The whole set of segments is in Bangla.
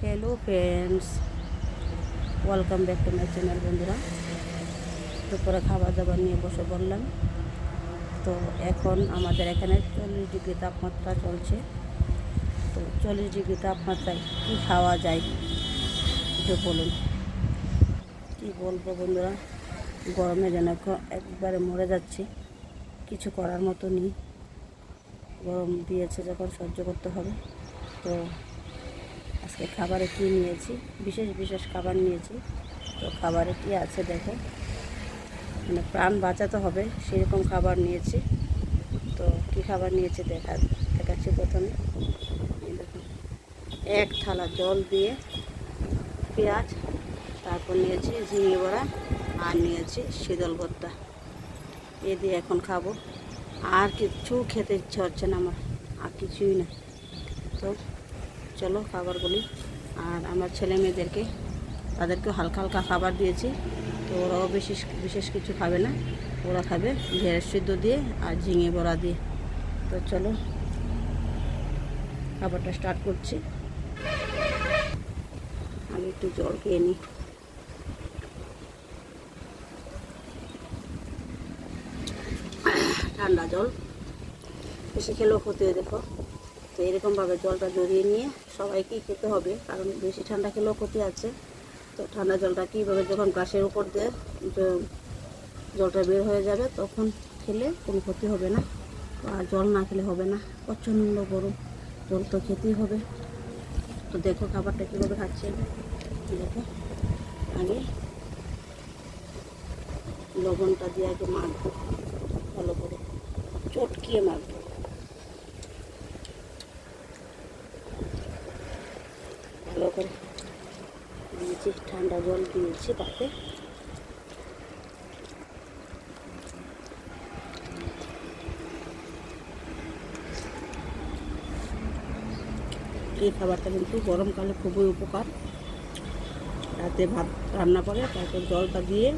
Hello friends welcome back to my channel বন্ধুরা। দুপুরে খাবার দাবার নিয়ে বসে বললাম তো এখন আমাদের এখানে চল্লিশ ডিগ্রি তাপমাত্রা চলছে। তো চল্লিশ ডিগ্রি তাপমাত্রায় কী খাওয়া যায় একটু বলুন। কী বলব বন্ধুরা, গরমে যেন এক- একবারে মরে যাচ্ছি। কিছু করার মতো নেই। গরম দিয়েছে যখন সহ্য করতে হবে। তো আজকে খাবারে কী নিয়েছি? বিশেষ বিশেষ খাবার নিয়েছি। তো খাবারে কী আছে দেখো। মানে প্রাণ বাঁচাতে হবে, সেরকম খাবার নিয়েছি। তো কী খাবার নিয়েছি দেখা, দেখাচ্ছি প্রথমে। এক থালা জল দিয়ে পেঁয়াজ, তারপর নিয়েছি ঝিঙে বড়া, আর নিয়েছি শীতল ভর্তা। এ দিয়ে এখন খাব। আর কিছু খেতে ইচ্ছে হচ্ছে না আমার, আর কিছুই না। তো চলো খাবারগুলি আর আমার ছেলে মেয়েদেরকে, তাদেরকেও হালকা হালকা খাবার দিয়েছি। তো ওরাও বিশেষ বিশেষ কিছু খাবে না। ওরা খাবে ঢেঁড়স সিদ্ধ দিয়ে আর ঝিঙে বড়া দিয়ে। তো চলো, খাবারটা স্টার্ট করছি। আমি একটু জল খেয়ে নিই। ঠান্ডা জল। বেশি খেলেও ক্ষতি দেখো। তো এরকমভাবে জলটা জড়িয়ে নিয়ে সবাইকেই খেতে হবে, কারণ বেশি ঠান্ডা খেলেও ক্ষতি আছে। তো ঠান্ডা জলটা কীভাবে যখন গ্লাসের উপর দিয়ে জলটা বের হয়ে যাবে তখন খেলে কোনো ক্ষতি হবে না, আর জল না খেলে হবে না। প্রচণ্ড গরম, জল তো খেতেই হবে। তো দেখো খাবারটা কীভাবে খাচ্ছে দেখো, আগে লবণটা দিয়ে আগে মাখবো ভালো করে। চটকিয়ে মাখবো ভালো করে দিয়েছি ঠান্ডা জল দিয়েছি তাতে। এই খাবারটা কিন্তু গরমকালে খুবই উপকার। রাতে ভাত রান্না করে, তারপর জলটা দিয়ে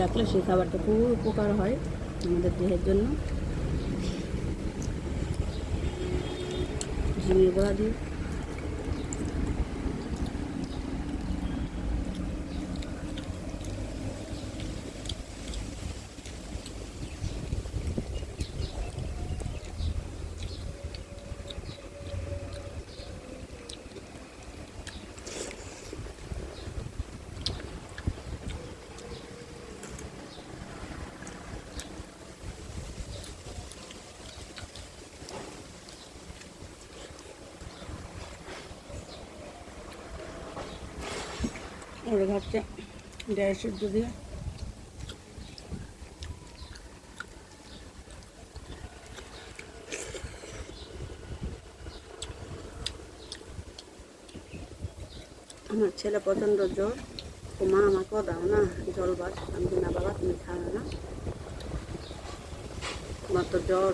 রাখলে সেই খাবারটা খুবই উপকার হয় আমাদের দেহের জন্য। ঝিঙে গোড়া দিয়ে ওরা ভাবছে ড্রাই সিদ্ধ দিয়ে। আমার ছেলে প্রচণ্ড জ্বর। ও মা আমাকেও দাও না, জল বাস আমি না বাবা, তুমি খাও না। তোমার তো জ্বর।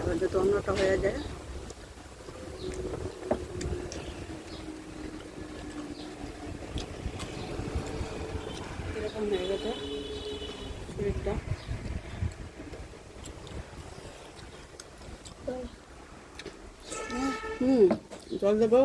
আবার যদি অন্যটা হয়ে যায় এরকম হয়ে গেছে শরীরটা হুম জল দেবো?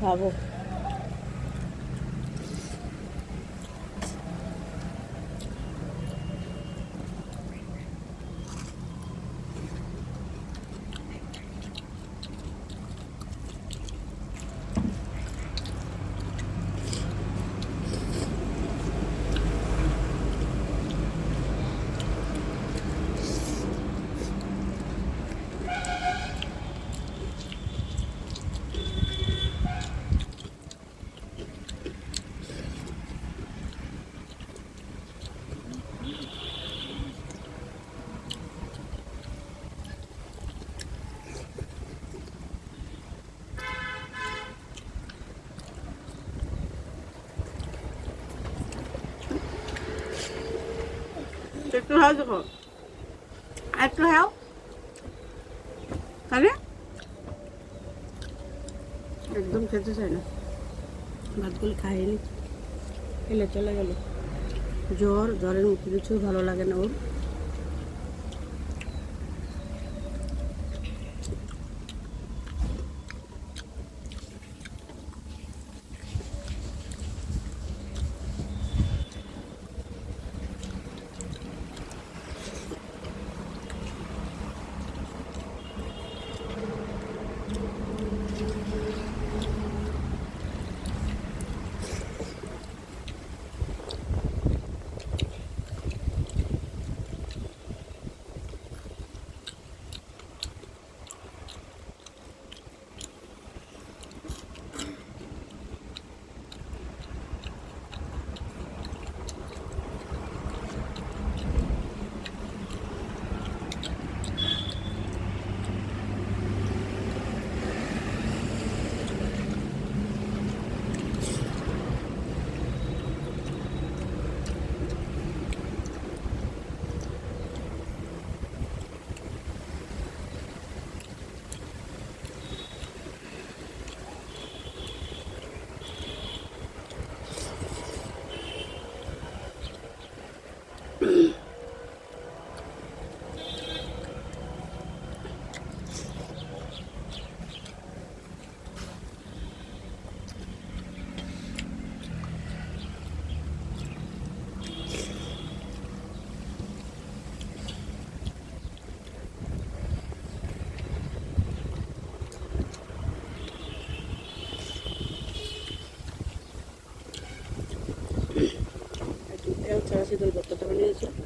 খাব খাও দেখো একটু খাও তাহলে? একদম খেতে চাই না। ভাতগুলো খাইনি খেলে চলে গেল। জ্বর, জ্বরের কিছু ভালো লাগে না ওর একটু তেল ছাড়া শীতল ভর্তাটা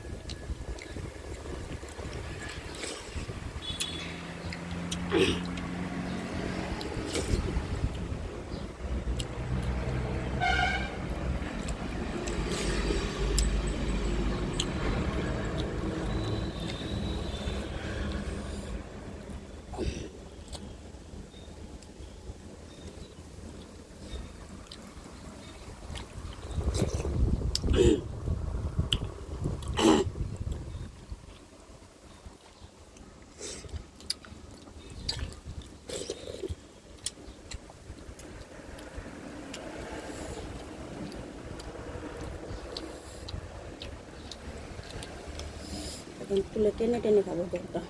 এখন তুলে টেনে টেনে খাব ভর্তা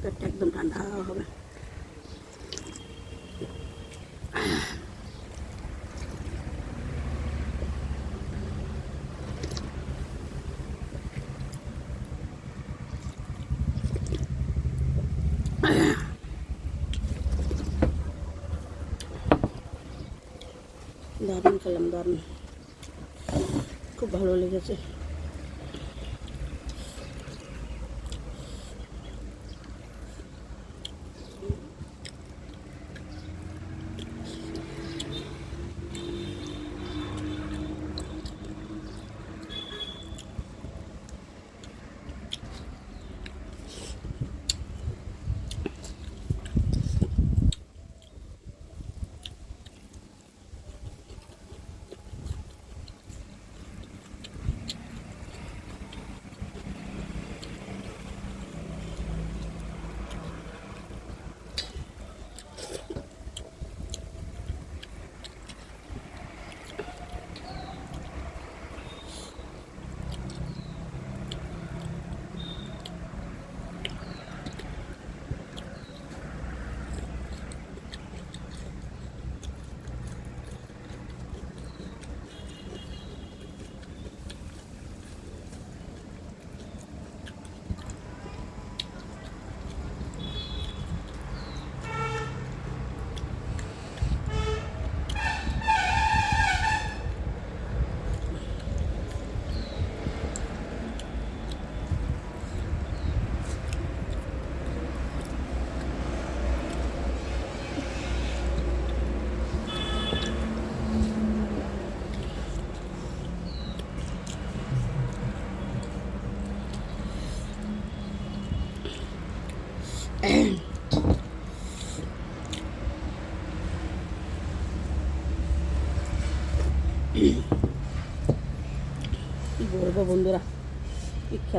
পেটটা একদম ঠান্ডা হবে দারুণ খেলাম দারুণ খুব ভালো লেগেছে।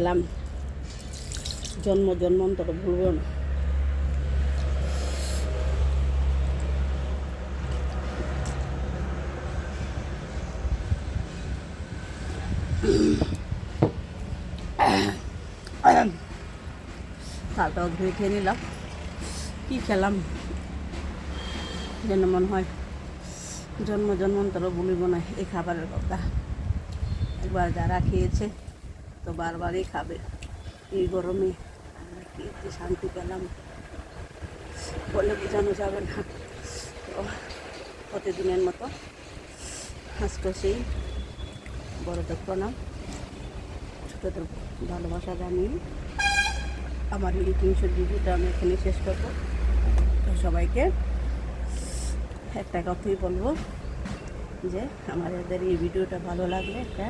কি জন্ম জন্মান্তর ভুলবো না। তালটাও ধুয়ে খেয়ে নিলাম। কি খেলাম? যেন মনে হয় জন্ম জন্মান্তর বলিব না, এই খাবারের কথা। একবার যারা খেয়েছে তো বারবারই খাবে। এই গরমে কি যে শান্তি পেলাম। বলে বোঝানো যাবে না। তো প্রতিদিনের মতো আজকে সেই বড়দের প্রণাম, ছোটোদের ভালোবাসা জানিয়ে আমার এই তিনশো ভিডিওটা আমি এখানে শেষ করব। তো সবাইকে একটা কথাই বলব যে আমার এদের এই ভিডিওটা ভালো লাগলে একটা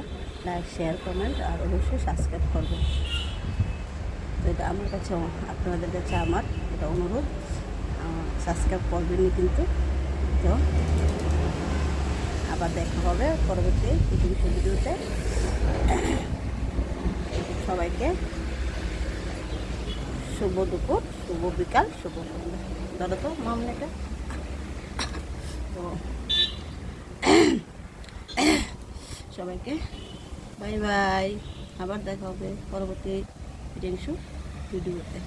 লাইক শেয়ার কমেন্ট আর অবশ্যই সাবস্ক্রাইব করব। তো এটা আমার কাছে আপনাদের কাছে আমার এটা অনুরোধ। সাবস্ক্রাইব করবেনই কিন্তু। তো আবার দেখা হবে পরবর্তী তিনশো ভিডিওতে। সবাইকে শুভ দুপুর, শুভ বিকাল, শুভ সন্ধ্যা। ধরো তো মামলাটা তো সবাইকে বাই বাই আবার দেখা হবে পরবর্তী ভিডিও ভিডিওতে